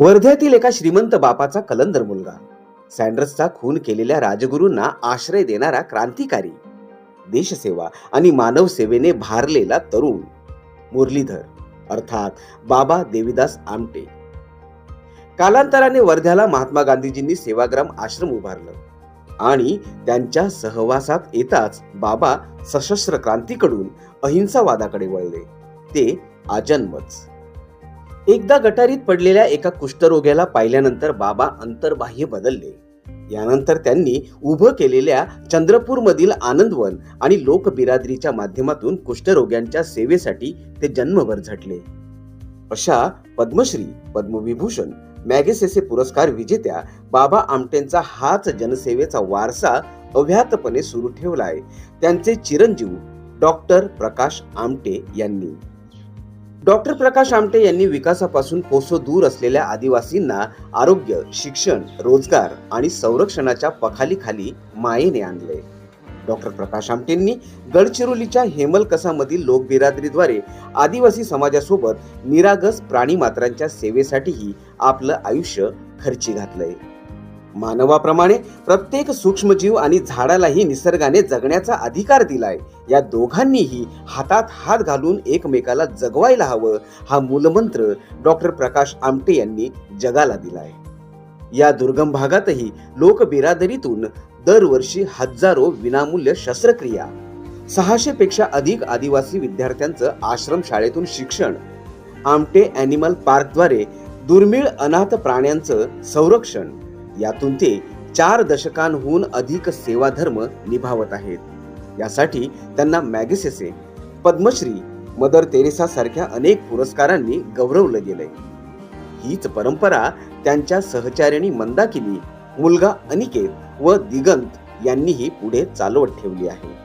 वर्ध्यातील एका श्रीमंत बापाचा कलंदर मुलगा. सँडर्सचा खून केलेल्या राजगुरूंना आश्रय देणारा क्रांतिकारी. देशसेवा आणि मानव सेवेने भारलेला तरुण. मुरलीधर अर्थात बाबा देविदास आमटे. कालांतराने वर्ध्याला महात्मा गांधीजींनी सेवाग्राम आश्रम उभारलं. आणि त्यांच्या सहवासात येताच बाबा सशस्त्र क्रांतीकडून अहिंसावादाकडे वळले. ते आजन्मच एकदा गटारीत पडलेल्या एका कुष्ठरोग्याला पाहिल्यानंतर बाबा अंतर्बाह्य बदलले. यानंतर त्यांनी उभं केलेल्या चंद्रपूरमधील आनंदवन आणि लोकबिरादरीच्या माध्यमातून कुष्ठरोग्यांच्या सेवेसाठी ते जन्मभर झटले. अशा पद्मश्री पद्मविभूषण मॅगेसेसे पुरस्कार विजेत्या बाबा आमटेंचा हाच जनसेवेचा वारसा अव्याहतपणे सुरू ठेवलाय. त्यांचे चिरंजीव डॉक्टर प्रकाश आमटे यांनी. डॉक्टर प्रकाश आमटे यांनी विकासापासून कोसो दूर असलेल्या आदिवासींना आरोग्य शिक्षण रोजगार आणि संरक्षणाच्या पखालीखाली मायेने आणले. डॉक्टर प्रकाश आमटेंनी गडचिरोलीच्या हेमलकसामधील लोकबिरादरीद्वारे आदिवासी समाजासोबत निरागस प्राणीमात्रांच्या सेवेसाठीही आपलं आयुष्य खर्ची घातलंय. मानवाप्रमाणे प्रत्येक सूक्ष्मजीव आणि झाडालाही निसर्गाने जगण्याचा अधिकार दिलाय. या दोघांनीही हातात हात घालून एकमेकाला जगवायला हवं हा मूलमंत्र डॉक्टर प्रकाश आमटे यांनी जगाला दिलाय. या दुर्गम भागातही लोकबिरादरीतून दरवर्षी हजारो विनामूल्य शस्त्रक्रिया सहाशे पेक्षा अधिक आदिवासी विद्यार्थ्यांचं आश्रमशाळेतून शिक्षण आमटे अॅनिमल पार्कद्वारे दुर्मिळ अनाथ प्राण्यांचं संरक्षण यातून ते चार दशकांहून अधिक सेवाधर्म निभावत आहेत. यासाठी त्यांना मॅगसेसे पद्मश्री मदर तेरेसा सारख्या अनेक पुरस्कारांनी गौरवलं गेलंय. हीच परंपरा त्यांच्या सहचारिणी मंदाकिनी मुलगा अनिकेत व दिगंत यांनीही पुढे चालवत ठेवली आहे.